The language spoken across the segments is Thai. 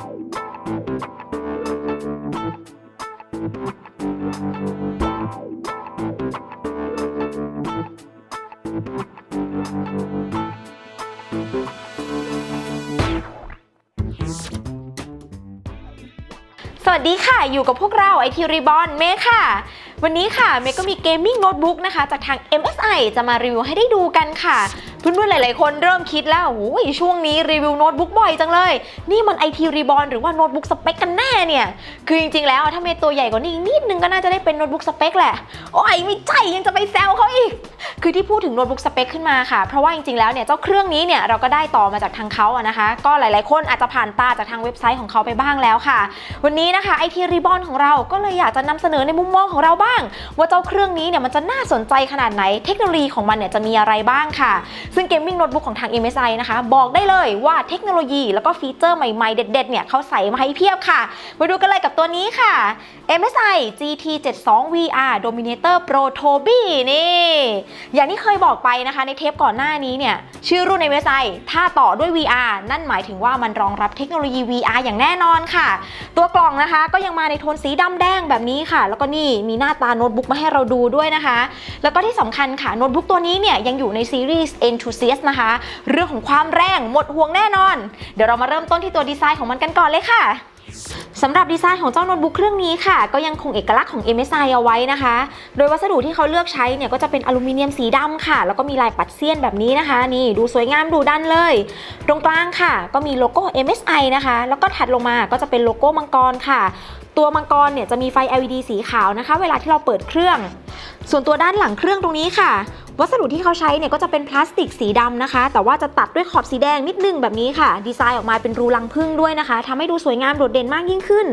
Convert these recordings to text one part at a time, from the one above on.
สวัสดีค่ะอยู่กับพวกเราไอทีรีบอนเมย์ค่ะ วันนี้ค่ะเมย์ก็มีเกมมิ่งโน้ตบุ๊กนะคะ จากทาง MSI จะมารีวิวให้ได้ดูกันค่ะเพื่อนๆหลาย ๆ คนเริ่มคิดแล้วโอ้ยช่วงนี้รีวิวโน้ตบุ๊กบ่อยจังเลย นี่มันไอทีรีบอนหรือว่าโน้ตบุ๊กสเปคกันแน่เนี่ย คือจริง ๆ แล้วถ้าเมย์ตัวใหญ่กว่านี้อีกนิดนึงก็น่าจะได้เป็นโน้ตบุ๊กสเปคแหละ โอ้ยไม่ใช่ยังจะไปแซวเขาอีก คือที่พูดถึงโน้ตบุ๊กสเปคขึ้นมาค่ะ เพราะว่าจริง ๆ แล้วเนี่ยเจ้าเครื่องนี้เนี่ยเราก็ได้ต่อมาจากทางเขาอะนะคะ ก็หลาย ๆ คนอาจจะผ่านตาจากทางเว็บไซต์ของเขาไปบ้างแล้วค่ะ วันนี้นะคะไอทีรีบอนของเราก็เลยอยากจะนำเสนอในมุมมองของเราบ้าง ว่าเจ้าเครื่องนี้เนี่ยมันจะน่าสนใจขนาดไหนเทคโนโลยีของมันเนี่ยจะมีอะไรบ้างค่ะซึ่งเกมมิ่งโน้ตบุ๊กของทาง MSI นะคะ บอกได้เลยว่าเทคโนโลยีแล้วก็ฟีเจอร์ใหม่ๆ เด็ดๆ เนี่ยเขาใส่มาให้เพียบค่ะ มาดูกันเลยกับตัวนี้ค่ะ MSI GT72 VR Dominator Pro Toby นี่ อย่างที่เคยบอกไปนะคะในเทปก่อนหน้านี้เนี่ย ชื่อรุ่น MSI ถ้าต่อด้วย VR นั่นหมายถึงว่ามันรองรับเทคโนโลยี VR อย่างแน่นอนค่ะ ตัวกล่องนะคะก็ยังมาในโทนสีดำแดงแบบนี้ค่ะ แล้วก็นี่มีหน้าตาโน้ตบุ๊กมาให้เราดูด้วยนะคะ แล้วก็ที่สำคัญค่ะโน้ตบุ๊กตัวนี้เนี่ยยังอยู่ในซีรีส์ Enthusiast นะคะ เรื่องของความแรงหมดห่วงแน่นอน เดี๋ยวเรามาเริ่มต้นที่ตัวดีไซน์ของมันกันก่อนเลยค่ะสำหรับดีไซน์ของเจ้าโน้ตบุ๊กเครื่องนี้ค่ะ ก็ยังคงเอกลักษณ์ของ MSI เอาไว้นะคะ โดยวัสดุที่เขาเลือกใช้เนี่ยก็จะเป็นอลูมิเนียมสีดำค่ะ แล้วก็มีลายปัดเสี้ยนแบบนี้นะคะ นี่ดูสวยงามดูดันเลย ตรงกลางค่ะ ก็มีโลโก้ MSI นะคะ แล้วก็ถัดลงมาก็จะเป็นโลโก้มังกรค่ะ ตัวมังกรเนี่ยจะมีไฟ LED สีขาวนะคะ เวลาที่เราเปิดเครื่อง ส่วนตัวด้านหลังเครื่องตรงนี้ค่ะ วัสดุที่เขาใช้เนี่ยก็จะเป็นพลาสติกสีดำนะคะ แต่ว่าจะตัดด้วยขอบสีแดงนิดนึงแบบนี้ค่ะ ดีไซน์ออกมาเป็นรูรังผึ้งด้วยนะคะทำให้ดูสวยงามโดดเด่นมากยิ่งขึ้น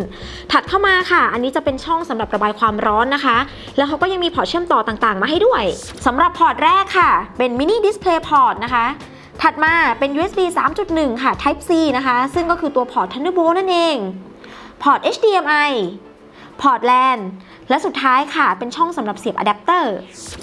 ถัดเข้ามาค่ะ อันนี้จะเป็นช่องสำหรับระบายความร้อนนะคะ แล้วเขาก็ยังมีพอร์ตเชื่อมต่อต่างๆ มาให้ด้วยสำหรับพอร์ตแรกค่ะ เป็นมินิดิสเพลย์พอร์ตนะคะถัดมาเป็น USB 3.1 ค่ะ Type C นะคะ ซึ่งก็คือตัวพอร์ต Thunderbolt นั่นเอง พอร์ต HDMI พอร์ต LAN และสุดท้ายค่ะเป็นช่องสำหรับเสียบอะแดปเตอร์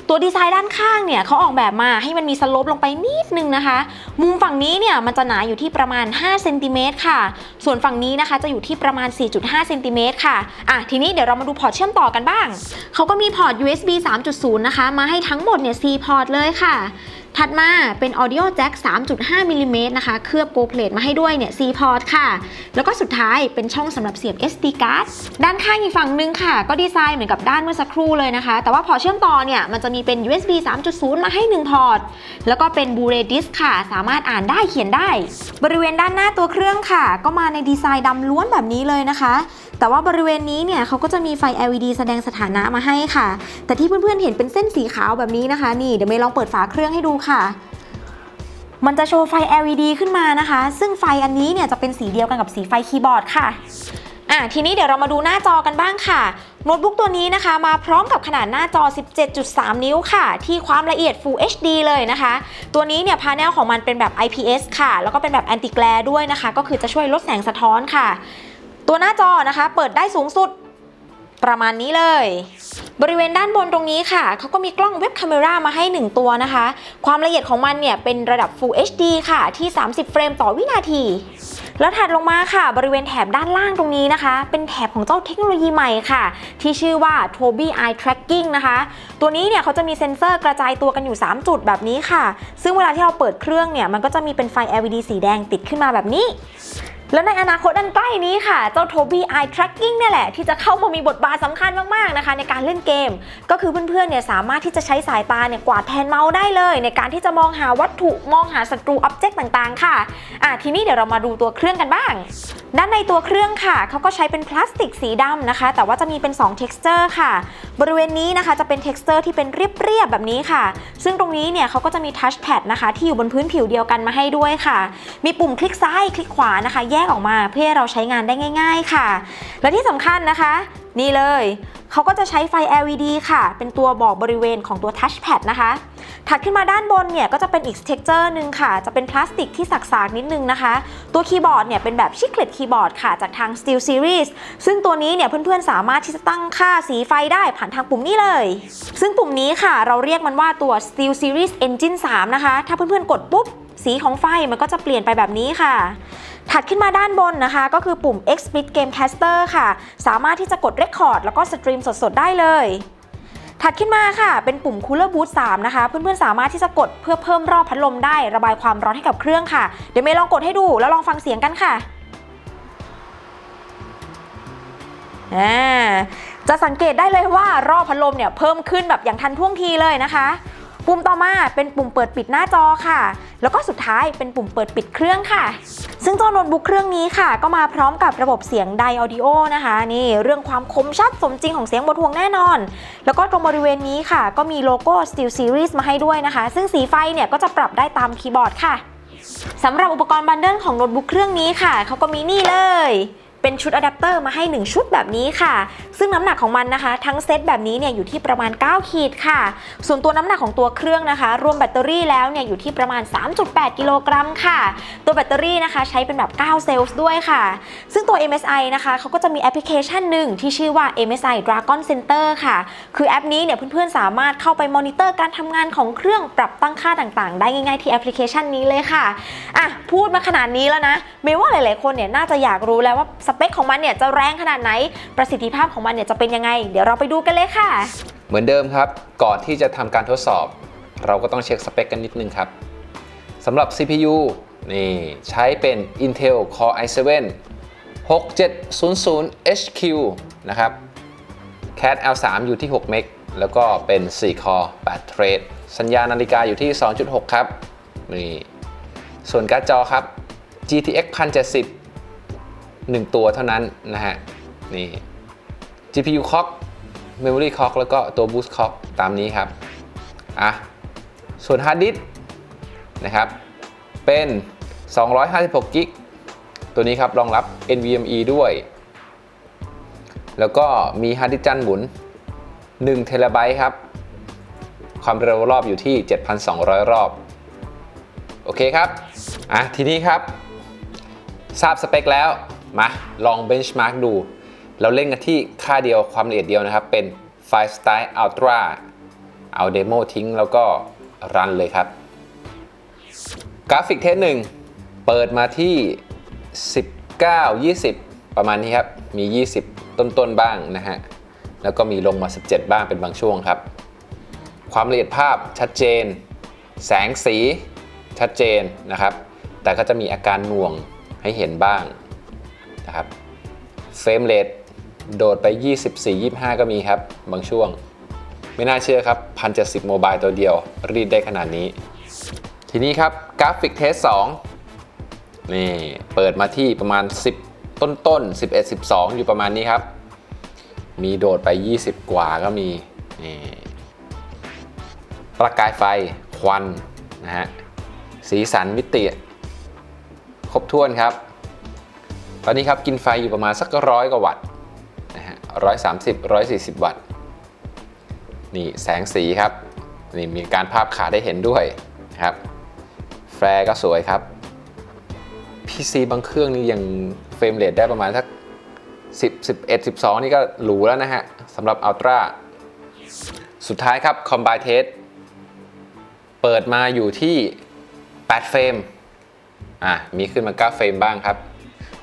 ตัวดีไซน์ด้านข้างเนี่ยเขาออกแบบมาให้มันมีสโลปลงไปนิดนึงนะคะ มุมฝั่งนี้เนี่ยมันจะหนาอยู่ที่ประมาณ5เซนติเมตรค่ะ ส่วนฝั่งนี้นะคะจะอยู่ที่ประมาณ 4.5เซนติเมตรค่ะอะ ทีนี้เดี๋ยวเรามาดูพอร์ตเชื่อมต่อกันบ้าง เขาก็มีพอร์ต USB 3.0 นะคะ มาให้ทั้งหมดเนี่ย4พอร์ตเลยค่ะ ถัดมาเป็น Audio Jack 3.5มิลลิเมตรนะคะเคลือบ Go Plate มาให้ด้วยเนี่ย4พอร์ตค่ะ แล้วก็สุดท้ายเป็นช่องสำหรับเสียบ SD card ด้านข้างอีกฝั่งนึงค่ะ ก็ดีไซน์เหมือนกับด้านเมื่อสักครู่เลยนะคะ แต่ว่าพอเชื่อมต่อเนี่ยมันจะมีเป็น USB 3.0 มาให้ 1 พอร์ต แล้วก็เป็น Blu-ray Disc ค่ะ สามารถอ่านได้เขียนได้ บริเวณด้านหน้าตัวเครื่องค่ะ ก็มาในดีไซน์ดำล้วนแบบนี้เลยนะคะ แต่ว่าบริเวณนี้เนี่ยเขาก็จะมีไฟ LED แสดงสถานะมาให้ค่ะ แต่ที่เพื่อนๆเห็นเป็นเส้นสีขาวแบบนี้นะคะ นี่เดี๋ยวเมย์ลองเปิดฝาเครื่องให้ดูค่ะ มันจะโชว์ไฟ LED ขึ้นมานะคะ ซึ่งไฟอันนี้เนี่ยจะเป็นสีเดียวกันกับสีไฟคีย์บอร์ดค่ะอะ ทีนี้เดี๋ยวเรามาดูหน้าจอกันบ้างค่ะ โน้ตบุ๊กตัวนี้นะคะ มาพร้อมกับขนาดหน้าจอ 17.3 นิ้วค่ะ ที่ความละเอียด Full HD เลยนะคะ ตัวนี้เนี่ยพาเนลของมันเป็นแบบ IPS ค่ะ แล้วก็เป็นแบบ Anti Glare ด้วยนะคะ ก็คือจะช่วยลดแสงสะท้อนค่ะ ตัวหน้าจอนะคะ เปิดได้สูงสุดประมาณนี้เลย บริเวณด้านบนตรงนี้ค่ะ เขาก็มีกล้องเว็บ a มรามาให้ 1 ตัวนะคะ ความละเอียดของมันเนี่ยเป็นระดับ Full HD ค่ะ ที่ 30 เฟรมต่อวินาที แล้วถัดลงมาค่ะ บริเวณแถบด้านล่างตรงนี้นะคะ เป็นแถบของเจ้าเทคโนโลยีใหม่ค่ะ ที่ชื่อว่า Tobii Eye Tracking นะคะ ตัวนี้เนี่ยเขาจะมีเซ็นเซอร์กระจายตัวกันอยู่ 3 จุดแบบนี้ค่ะ ซึ่งเวลาที่เราเปิดเครื่องเนี่ย มันก็จะมีเป็นไฟ LED สีแดงติดขึ้นมาแบบนี้ แล้วในอนาคตอันใกล้นี้ค่ะ เจ้า Tobii Eye Tracking เนี่ยแหละ ที่จะเข้ามามีบทบาทสำคัญมาก ๆ นะคะ ในการเล่นเกม ก็คือเพื่อน ๆ เนี่ยสามารถที่จะใช้สายตาเนี่ยกวาดแทนเมาส์ได้เลย ในการที่จะมองหาวัตถุมองหาศัตรูอ็อบเจกต์ต่าง ๆ ค่ะอะ ทีนี้เดี๋ยวเรามาดูตัวเครื่องกันบ้าง ด้านในตัวเครื่องค่ะ เขาก็ใช้เป็นพลาสติกสีดำนะคะ แต่ว่าจะมีเป็น2 texture ค่ะ บริเวณนี้นะคะจะเป็น texture ที่เป็นเรียบ ๆ แบบนี้ค่ะ ซึ่งตรงนี้เนี่ยเขาก็จะมี touch pad นะคะที่อยู่บนพื้นผิวเดียวกันมาให้ด้วยค่ะ มีปุ่มคลิกซ้ายคลิกขวานะคะแยกออกมาเพื่อให้เราใช้งานได้ง่าย ๆค่ะ และที่สำคัญนะคะ นี่เลยเขาก็จะใช้ไฟ LED ค่ะ เป็นตัวบอกบริเวณของตัว touch pad นะคะ ถัดขึ้นมาด้านบนเนี่ยก็จะเป็นอีก texture หนึ่งค่ะ จะเป็นพลาสติกที่สักๆ นิดนึงนะคะ ตัวคีย์บอร์ดเนี่ยเป็นแบบชิคเลตคีย์บอร์ดค่ะ จากทาง Steel Series ซึ่งตัวนี้เนี่ยเพื่อนๆ สามารถที่จะตั้งค่าสีไฟได้ผ่านทางปุ่มนี้เลย ซึ่งปุ่มนี้ค่ะ เราเรียกมันว่าตัว Steel Series Engine 3 นะคะ ถ้าเพื่อนๆ กดปุ๊บ สีของไฟมันก็จะเปลี่ยนไปแบบนี้ค่ะ ถัดขึ้นมาด้านบนนะคะ ก็คือปุ่ม Xsplit Gamecaster ค่ะ สามารถที่จะกด Record แล้วก็สตรีมสดๆ ได้เลย ถัดขึ้นมาค่ะ เป็นปุ่ม Cooler Boost 3 นะคะ เพื่อนๆ สามารถที่จะกดเพื่อเพิ่มรอบพัดลมได้ ระบายความร้อนให้กับเครื่องค่ะ เดี๋ยวเมย์ลองกดให้ดูแล้วลองฟังเสียงกันค่ะอ่าจะสังเกตได้เลยว่ารอบพัดลมเนี่ยเพิ่มขึ้นแบบอย่างทันท่วงทีเลยนะคะ ปุ่มต่อมาเป็นปุ่มเปิดปิดหน้าจอค่ะ แล้วก็สุดท้ายเป็นปุ่มเปิดปิดเครื่องค่ะ ซึ่งเจ้าโน้ตบุ๊กเครื่องนี้ค่ะ ก็มาพร้อมกับระบบเสียงไดออดิโอนะคะนี่เรื่องความคมชัดสมจริงของเสียงบนทวงแน่นอน แล้วก็ตรงบริเวณนี้ค่ะ ก็มีโลโก้ Steel Series มาให้ด้วยนะคะ ซึ่งสีไฟเนี่ยก็จะปรับได้ตามคีย์บอร์ดค่ะสำหรับอุปกรณ์บันเดิลของโน้ตบุ๊กเครื่องนี้ค่ะเขาก็มีนี่เลย เป็นชุดอะแดปเตอร์มาให้ 1 ชุดแบบนี้ค่ะ ซึ่งน้ำหนักของมันนะคะ ทั้งเซตแบบนี้เนี่ยอยู่ที่ประมาณ 9 ขีดค่ะ ส่วนตัวน้ำหนักของตัวเครื่องนะคะ รวมแบตเตอรี่แล้วเนี่ยอยู่ที่ประมาณ 3.8 กิโลกรัมค่ะ ตัวแบตเตอรี่นะคะใช้เป็นแบบ 9 เซลล์ด้วยค่ะ ซึ่งตัว MSI นะคะเขาก็จะมีแอปพลิเคชันหนึ่งที่ชื่อว่า MSI Dragon Center ค่ะ คือแอปนี้เนี่ยเพื่อนๆสามารถเข้าไปมอนิเตอร์การทำงานของเครื่องปรับตั้งค่าต่างๆ ได้ง่ายๆที่แอปพลิเคชันนี้เลยค่ะอะพูดมาขนาดนี้แล้วนะเมย์ว่าหลายๆคนเนี่ยน่าจะอยากรู้แล้วว่าสเปคของมันเนี่ยจะแรงขนาดไหน ประสิทธิภาพของมันเนี่ยจะเป็นยังไง เดี๋ยวเราไปดูกันเลยค่ะ เหมือนเดิมครับ ก่อนที่จะทำการทดสอบ เราก็ต้องเช็คสเปคกันนิดนึงครับสำหรับ CPU นี่ใช้เป็น Intel Core i7 6700 HQ นะครับ Cat L3 อยู่ที่ 6 เมก แล้วก็เป็น4 Core 8เทรด สัญญาณนาฬิกาอยู่ที่ 2.6 ครับ นี่ ส่วนการ์ดจอครับ GTX 1070 1 ตัวเท่านั้นนะฮะ นี่ GPU clock Memory clock แล้วก็ตัว Boost clock ตามนี้ครับ อะ ส่วน Hard disk นะครับ เป็น256กิกตัวนี้ครับ รองรับ NVMe ด้วย แล้วก็มีฮาร์ดดิสจันหมุน1เทราไบต์ครับ ความเร็วรอบอยู่ที่ 7,200 รอบ โอเคครับ อะ ทีนี้ครับ ทราบสเปคแล้ว มาลอง benchmark ดู เราเล่นกันที่ค่าเดียวความละเอียดเดียวนะครับ เป็น File Style Ultra เอาเดโมทิ้งแล้วก็รันเลยครับ กราฟิกเทสหนึ่งเปิดมาที่ 19 20 ประมาณนี้ครับ มี 20 ต้นๆบ้างนะฮะ แล้วก็มีลงมา 17 บ้างเป็นบางช่วงครับ ความละเอียดภาพชัดเจน แสงสีชัดเจนนะครับ แต่ก็จะมีอาการหน่วงให้เห็นบ้าง นะครับเฟรมเรทโดดไป 24-25 ก็มีครับ บางช่วง ไม่น่าเชื่อครับ 1070 โมบายตัวเดียว รีดได้ขนาดนี้ ทีนี้ครับกราฟิกเทส2นี่ เปิดมาที่ประมาณ 10 ต้นต้น11 12 อยู่ประมาณนี้ครับ มีโดดไป 20 กว่าก็มีนี่ประกายไฟควันนะฮะสีสันมิติ ครบถ้วนครับ ตอนนี้ครับกินไฟอยู่ประมาณสักร้อยกว่าวัตต์นะฮะร้อยสามสิบร้อยสี่สิบวัตต์ นี่แสงสีครับนี่มีการภาพขาได้เห็นด้วยนะครับ แฟร์ก็สวยครับ PC บางเครื่องนี่ยังเฟรมเรทได้ประมาณสัก10 11 12 นี่ก็หรูแล้วนะฮะสำหรับ Ultra สุดท้ายครับ Combine Test เปิดมาอยู่ที่ 8 เฟรม อะ มีขึ้นมา 9 เฟรมบ้างครับ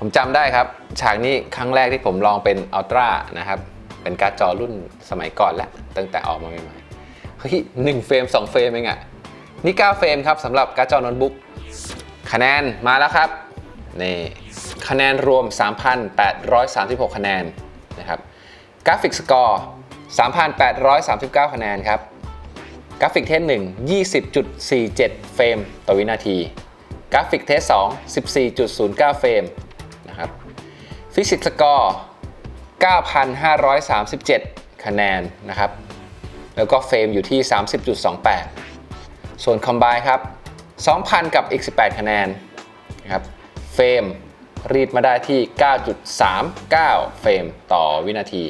ผมจำได้ครับ ฉากนี้ครั้งแรกที่ผมลองเป็น Ultra นะครับ เป็นการ์ดจอรุ่นสมัยก่อนแล้วตั้งแต่ออกมาใหม่ๆ เฮ้ยหนึ่งเฟรม2เฟรมเองอะนี่9เฟรมครับสำหรับการ์ดจอโน้ตบุ๊กคะแนนมาแล้วครับ นี่คะแนนรวม 3,836 คะแนนนะครับกราฟิกสกอร์3,839 คะแนนครับ กราฟิกเทส1 20.47 เฟรมต่อวินาที กราฟิกเทส2 14.09 เฟรมนะครับ ฟิสิกส์สกอร์ 9,537 คะแนนนะครับ แล้วก็เฟรมอยู่ที่ 30.28 ส่วนคอมไบครับ 2,000 กับอีก 18 คะแนนนะครับ เฟรมรีดมาได้ที่ 9.39 เฟรมต่อวินาที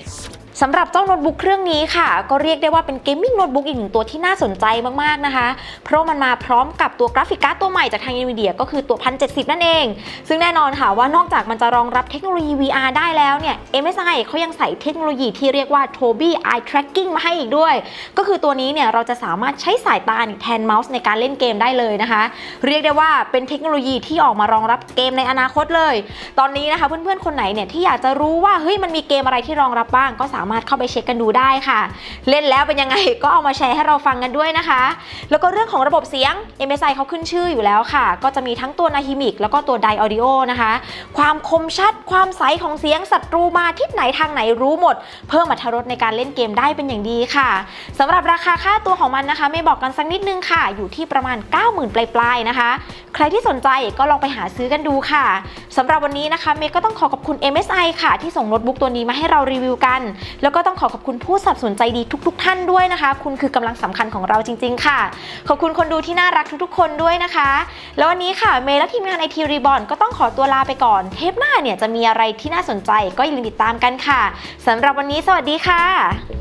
สำหรับเจ้าโน้ตบุ๊กเครื่องนี้ค่ะ ก็เรียกได้ว่าเป็นเกมมิ่งโน้ตบุ๊กอีกหนึ่งตัวที่น่าสนใจมากๆนะคะ เพราะมันมาพร้อมกับตัวกราฟิกการ์ดตัวใหม่จากทาง NVIDIA ก็คือตัว 1070 นั่นเอง ซึ่งแน่นอนค่ะว่านอกจากมันจะรองรับเทคโนโลยี VR ได้แล้วเนี่ย MSI เขายังใส่เทคโนโลยีที่เรียกว่า Tobii Eye Tracking มาให้อีกด้วย ก็คือตัวนี้เนี่ยเราจะสามารถใช้สายตาแทนเมาส์ในการเล่นเกมได้เลยนะคะ เรียกได้ว่าเป็นเทคโนโลยีที่ออกมารองรับเกมในอนาคตเลย ตอนนี้นะคะเพื่อนๆคนไหนเนี่ยที่อยากจะรู้ว่าเฮ้ยมันมีเกมอะไรที่รองรับบ้างก็สามารถเข้าไปเช็คกันดูได้ค่ะ เล่นแล้วเป็นยังไงก็เอามาแชร์ให้เราฟังกันด้วยนะคะ แล้วก็เรื่องของระบบเสียง MSI เขาขึ้นชื่ออยู่แล้วค่ะ ก็จะมีทั้งตัว Nahimic แล้วก็ตัว Dai Audio นะคะ ความคมชัดความใสของเสียงศัตรูมาทิศไหนทางไหนรู้หมด เพิ่มอรรถรสในการเล่นเกมได้เป็นอย่างดีค่ะสำหรับราคาค่าตัวของมันนะคะ ไม่บอกกันสักนิดนึงค่ะ อยู่ที่ประมาณ 90,000 ปลายๆนะคะ ใครที่สนใจก็ลองไปหาซื้อกันดูค่ะสำหรับวันนี้นะคะเมย์ก็ต้องขอขอบคุณ MSI ค่ะ ที่ส่งโน้ตบุ๊กตัวนี้มาให้เรารีวิวกันแล้วก็ต้องขอขอบคุณผู้สนับสนุนใจดีทุก ๆ ท่านด้วยนะคะ คุณคือกำลังสำคัญของเราจริง ๆ ค่ะ ขอบคุณคนดูที่น่ารักทุกๆ คนด้วยนะคะ แล้ววันนี้ค่ะเมย์และทีมงานไอทีรีบอนก็ต้องขอตัวลาไปก่อน เทปหน้าเนี่ยจะมีอะไรที่น่าสนใจก็อย่าลืมติดตามกันค่ะ สำหรับวันนี้สวัสดีค่ะ